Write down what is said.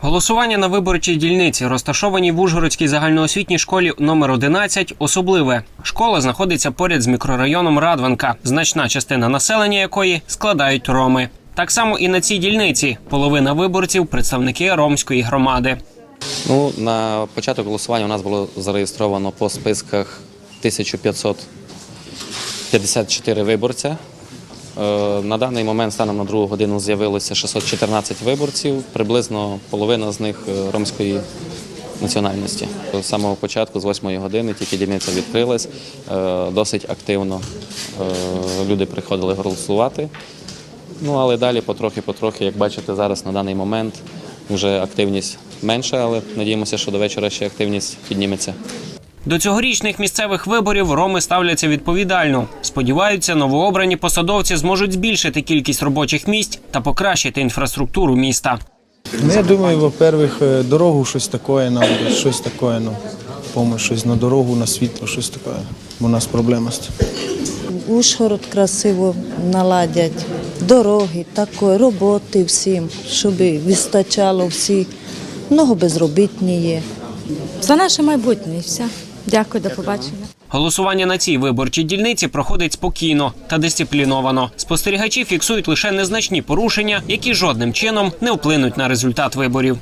Голосування на виборчій дільниці, розташованій в Ужгородській загальноосвітній школі номер 11, особливе. Школа знаходиться поряд з мікрорайоном Радванка, значна частина населення якої складають роми. Так само і на цій дільниці половина виборців представники ромської громади. Ну, на початок голосування у нас було зареєстровано по списках 1554 виборця. Е, На даний момент, станом на другу годину, з'явилося 614 виборців, приблизно половина з них е, ромської національності. З самого початку, з 8 години, тільки дільниця відкрилась, е, досить активно люди приходили голосувати. Ну, але далі потрохи-потрохи, як бачите, зараз на даний момент вже активність менша, але надіємося, що до вечора ще активність підніметься. До цьогорічних місцевих виборів роми ставляться відповідально. Сподіваються, новообрані посадовці зможуть збільшити кількість робочих місць та покращити інфраструктуру міста. Ну, я думаю, во-первых, е, дорогу щось таке нам, щось таке, ну, помощь, щось на дорогу, на світло, щось таке. Бо у нас проблема з тим. Ужгород красиво наладять, дороги, такої, роботи всім, щоб вистачало всі. Много безробітні є. За наше майбутнє і все. Дякую, до побачення. Голосування на цій виборчій дільниці проходить спокійно та дисципліновано. Спостерігачі фіксують лише незначні порушення, які жодним чином не вплинуть на результат виборів.